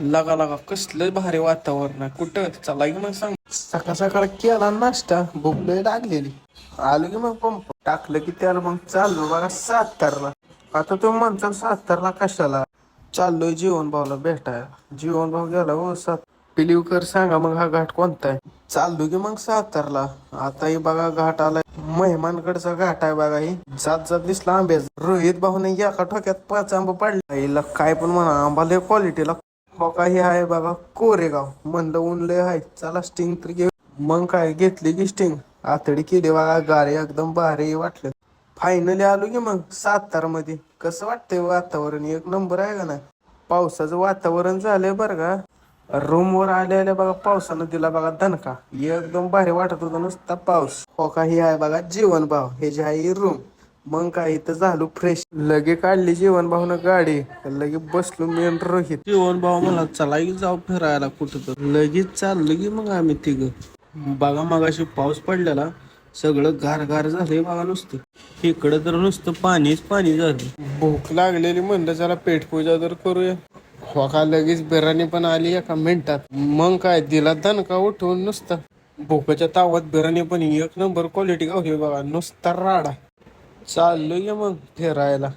लगा लगा कसलं भारी वातावरण आहे. कुठं? चला की मग सांग. सकाळ सकाळ केला नाश्ता भूक लय लागलेली. आलो की मग पंप. टाकलं की त्याला मग चाललो बघा सातारला. आता तुम्ही म्हणता सातारला कशाला? चाललोय जीवन भाऊला भेटायला. जीवन भाऊ गेला हो सात पिलीवकर सांगा मग हा घाट कोणता आहे? चाललो की मग सातारला. आताही बघा घाट आलाय. मेहमानकडचा घाट आहे बघा ही. जात जात दिसला आंब्याचा. रोहित भाऊने एका ठोक्यात पाच आंबा पडला. काय पण म्हणा आंबा लय क्वालिटीला हो हे आहे बघा कोरेगाव. म्हणलं ऊन लय आहे. चला स्टिंग तर घेऊ. मग काय? घेतली की स्टिंग आतडी केली बघा. गाडी एकदम भारी वाटलं फायनली आलो की मग सातारा मध्ये कसं वाटतंय हो वातावरण? एक नंबर आहे का ना पावसाचं वातावरण झालंय बरं का? रूम वर आल्या आल्या बघा पावसानं दिला बघा दणका. एकदम भारी वाटत होता नुसता पाऊस. हो का? हे आहे बघा जीवन भाव हे जे आहे रूम मग काय इथं झालो फ्रेश लगे काढली जीवन भाऊन गाडी. लगे बसलो मेन रोहित. जीवन भाऊ मला चला की जाऊ फिरायला कुठं तर लगेच चाललो की मग आम्ही तिघ. बघा मगाशी पाऊस पडलेला सगळं गार गार झालंय बघा नुसतं. इकडं तर नुसतं पाणीच पाणी झालं भूक लागलेली म्हणलं चला पेटपूजा तर करूया. हो का लगेच बिर्याणी पण आली एका मिनिटात. मग काय दिला दणका उठवून नुसता. भूकाच्या तावात बिर्याणी पण एक नंबर क्वालिटी गावली बघा नुसता राडा. चाललोय मग फिरायला.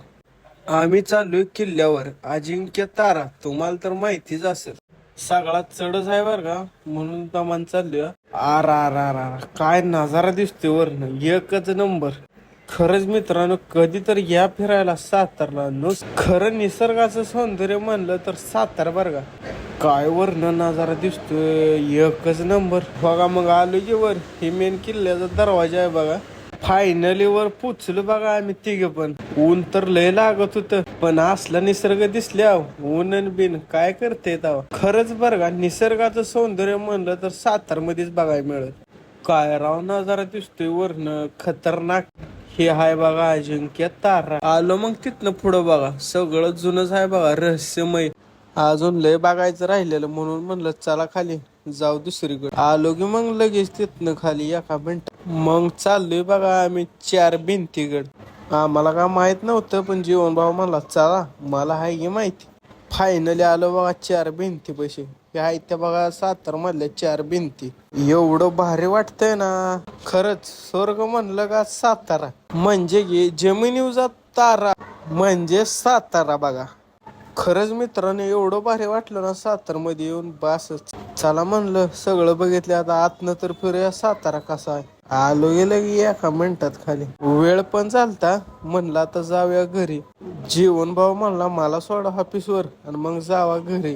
आम्ही चाललोय किल्ल्यावर. अजिंक्य तारा तुम्हाला तर माहितीच असेल. सगळा चढच आहे बर का? म्हणून तमान चाललोय. आर आर आर आर काय नजारा दिसतोय वरनं. एकच नंबर. खरंच मित्रांनो कधी तर या फिरायला सातारला नुस खरं निसर्गाचं सौंदर्य म्हणलं तर सातारा बर का? काय वरनं नजारा दिसतोय? एकच नंबर. बघा मग आलो की वर. हे मेन किल्ल्याचा दरवाजा आहे बघा. फायनली वर पोचलो बघा आम्ही तिघ पण. ऊन तर लय लागत होत पण असला निसर्ग दिसल्या ऊन बिन काय करते तेव्हा? खरंच बरं का निसर्गाचं सौंदर्य म्हणलं तर सातार मध्येच बघायला मिळत. काय राव नजारा दिसतोय वरनं खतरनाक. हे हाय बघा अजिंक्य तारा. आलो मग तिथनं पुढं बघा सगळं जुनच आहे बघा रहस्यमय. अजून लय बघायचं राहिलेलं म्हणून म्हणलं चला खाली. जाऊ दुसरीकडे. आलो की मग लगेच तिथनं खाली एका मिनिट. मग चाललोय बघा आम्ही चार भिंतीकड. आम्हाला काय माहीत नव्हतं पण जीवन भाऊ म्हणला चला मला हाय की माहिती. फायनली आलो बघा चार भिंती पैसे हे आहेत त्या बघा सातार मधल्या चार भिंती. एवढं भारी वाटतंय ना. खरंच स्वर्ग म्हणलं का सातारा. म्हणजे की जमिनीवजा तारा. म्हणजे सातारा बघा. खरंच मित्रांनो एवढं भारी वाटलं ना सातारमध्ये येऊन. बासच चला म्हणलं सगळं बघितलं. आता आतनं तर फिरूया सातारा कसा आहे. आलो गेलं की एका मिनिटात खाली. वेळ पण चालता म्हणला आता जाऊया घरी. जीवन भाऊ म्हणला मला सोडा ऑफिसवर आणि मग जावा घरी.